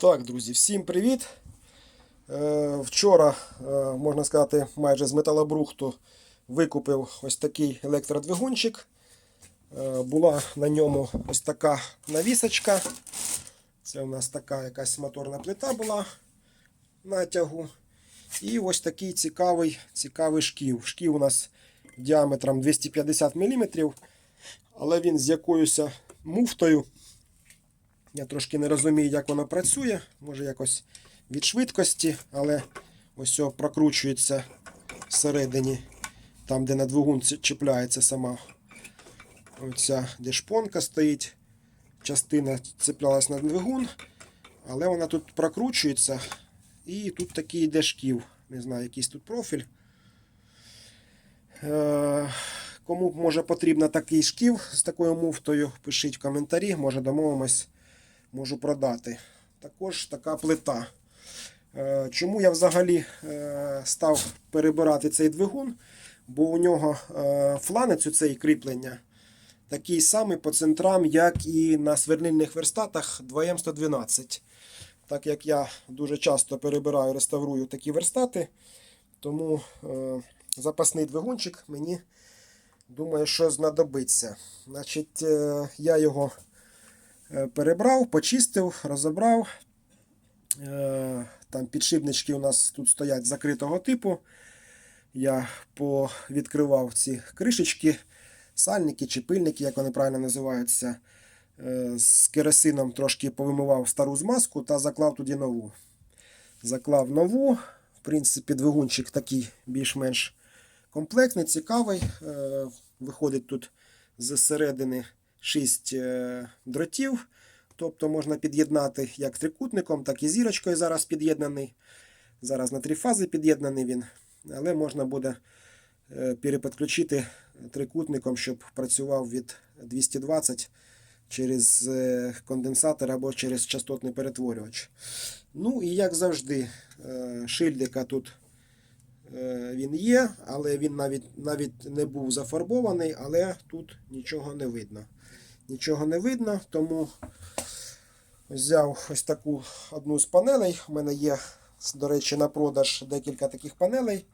Так, друзі, всім привіт. Е, вчора, е, можна сказати, майже з металобрухту викупив ось такий електродвигунчик. Е, була на ньому ось така навісочка. Це у нас така якась моторна плита була натягу. І ось такий цікавий, цікавий шків. Шків у нас діаметром 250 мм, але він з якоюсь муфтою. Я трошки не розумію, як воно працює. Може якось від швидкості, але ось прокручується всередині, там, де на двигун чіпляється сама оця де шпонка стоїть. Частина цеплялась на двигун, але вона тут прокручується. І тут такий йде шків. Не знаю, якийсь тут профіль. Е, Кому може потрібно такий шків з такою муфтою, пишіть в коментарі, може домовимось, можу продати. Також така плита. Е, Чому я взагалі е, став перебирати цей двигун? Бо у нього е, фланець у цей кріплення такий самий по центрам, як і на сверлильних верстатах 2М112. Так як я дуже часто перебираю, реставрую такі верстати, тому запасний двигунчик мені думаю, що знадобиться. Значить, я його перебрав, почистив, розібрав. Е, Там підшипнички у нас тут стоять закритого типу. Я повідкривав ці кришечки, сальники чи пильники, як вони правильно називаються. Е, З керосином трошки повимивав стару змазку та заклав туди нову. Заклав нову. В принципі, двигунчик такий більш-менш комплектний, цікавий. Е, Виходить тут з середини 6 дротів. Тобто можна під'єднати як трикутником, так і зірочкою зараз під'єднаний. Зараз на три фази під'єднаний він. Але можна буде е, перепідключити трикутником, щоб працював від 220 через е, конденсатор або через частотний перетворювач. Ну і як завжди, е, шильдика тут е, він є, але він навіть, навіть не був зафарбований, але тут нічого не видно. Нічого не видно, тому взяв ось таку одну з панелей. У мене є, до речі, на продаж декілька таких панелей.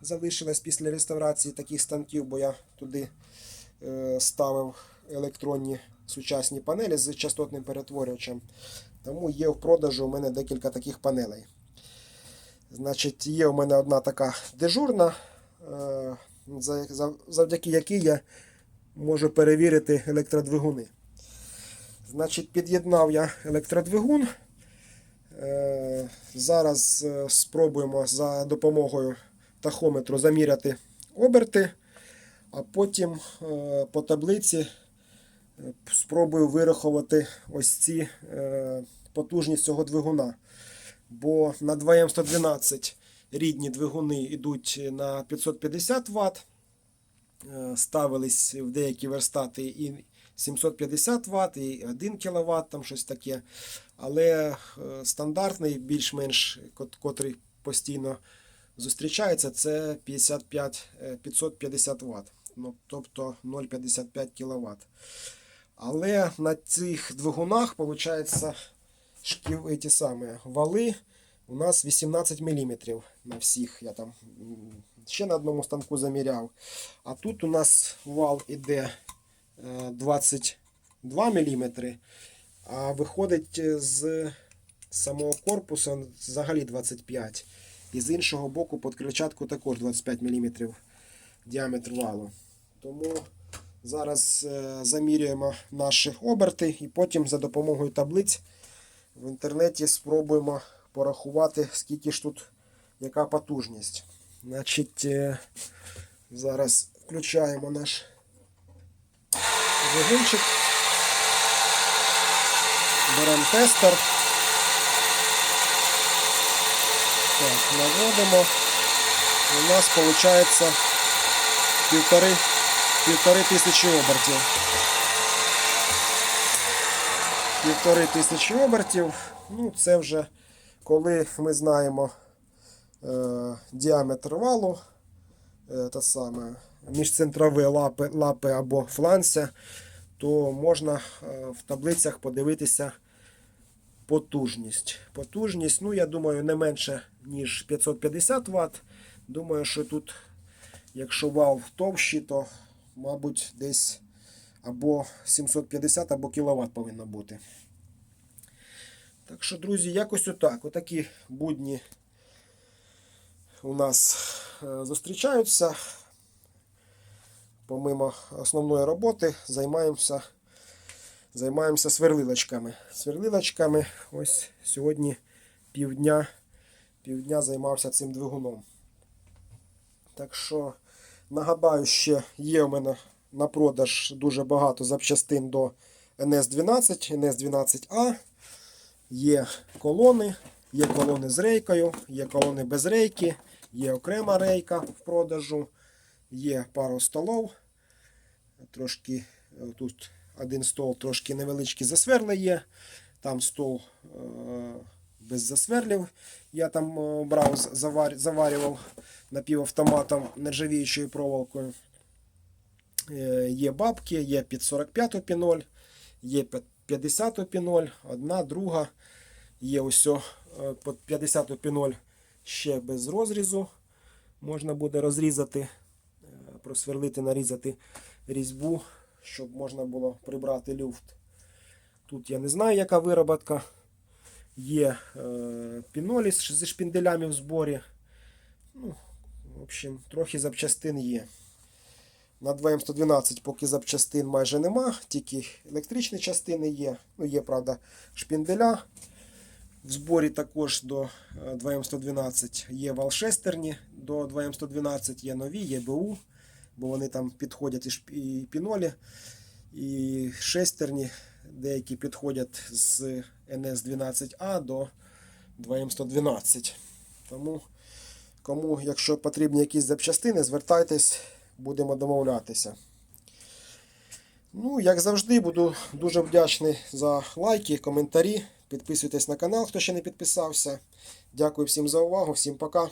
Залишилось після реставрації таких станків, бо я туди е, ставив електронні сучасні панелі з частотним перетворювачем. Тому є в продажу у мене декілька таких панелей. Значить, є у мене одна така дежурна, е, за- за- завдяки якій я можу перевірити електродвигуни. Значить, під'єднав я електродвигун. Е, Зараз е, спробуємо за допомогою тахометру заміряти оберти, а потім е, по таблиці спробую вирахувати ось ці потужність цього двигуна. Бо на 2М112 рідні двигуни йдуть на 550 Вт. Е, Ставились в деякі верстати і 750 Вт, і 1 кВт, там щось таке. Але е, стандартний, більш-менш, котрий постійно зустрічається, це 55, е, 550 Вт. Тобто 0,55 кВт. Але на цих двигунах, виходить, шків, ті самі, вали у нас 18 мм на всіх. Я там ще на одному станку заміряв. А тут у нас вал іде е, 22 мм, а виходить е, з самого корпусу взагалі 25 І з іншого боку під крильчатку також 25 мм діаметр валу. Тому зараз е, замірюємо наші оберти і потім за допомогою таблиць в інтернеті спробуємо порахувати, скільки ж тут яка потужність. Значить, е, зараз включаємо наш двигунчик. Беремо тестер. Так, наводимо. У нас виходить півтори, півтори тисячі обертів. Півтори тисячі обертів. Ну, це вже коли ми знаємо е, діаметр валу, е, те саме, міжцентрові лапи, лапи або фланця, то можна е, в таблицях подивитися потужність. Потужність, ну, я думаю, не менше, ніж 550 Вт. Думаю, що тут, якщо вал товщий, то, мабуть, десь або 750, або кВт повинно бути. Так що, друзі, якось отак. Отакі будні у нас е, зустрічаються. Помимо основної роботи займаємося, займаємося сверлилочками. Сверлилочками ось сьогодні півдня, півдня займався цим двигуном. Так що нагадаю, ще є у мене на продаж дуже багато запчастин до NS12, NS12A. Є колони, є колони з рейкою, є колони без рейки, є окрема рейка в продажу, є пару столов. Трошки е, тут один стол трошки невеличкі засверли є. Там стол е, без засверлів. Я там е, брав, завар, заварював напівавтоматом нержавіючою проволокою. Є бабки, є під 45 піноль, є 50 піноль, одна, друга. Є ось е, під 50 піноль ще без розрізу. Можна буде розрізати, е, просверлити, нарізати різьбу, щоб можна було прибрати люфт. Тут я не знаю, яка вироботка. Є е, пінолі зі шпінделями в зборі. Ну, в общем, трохи запчастин є. На 2М112 поки запчастин майже нема, тільки електричні частини є. Ну, є, правда, шпінделя. В зборі також до е, 2М112 є вал-шестерні до 2М112, є нові, є БУ, бо вони там підходять і, пінолі, і шестерні, деякі підходять з NS12A до 2М112. Тому, кому, якщо потрібні якісь запчастини, звертайтесь, будемо домовлятися. Ну, як завжди, буду дуже вдячний за лайки, коментарі. Підписуйтесь на канал, хто ще не підписався. Дякую всім за увагу, всім пока.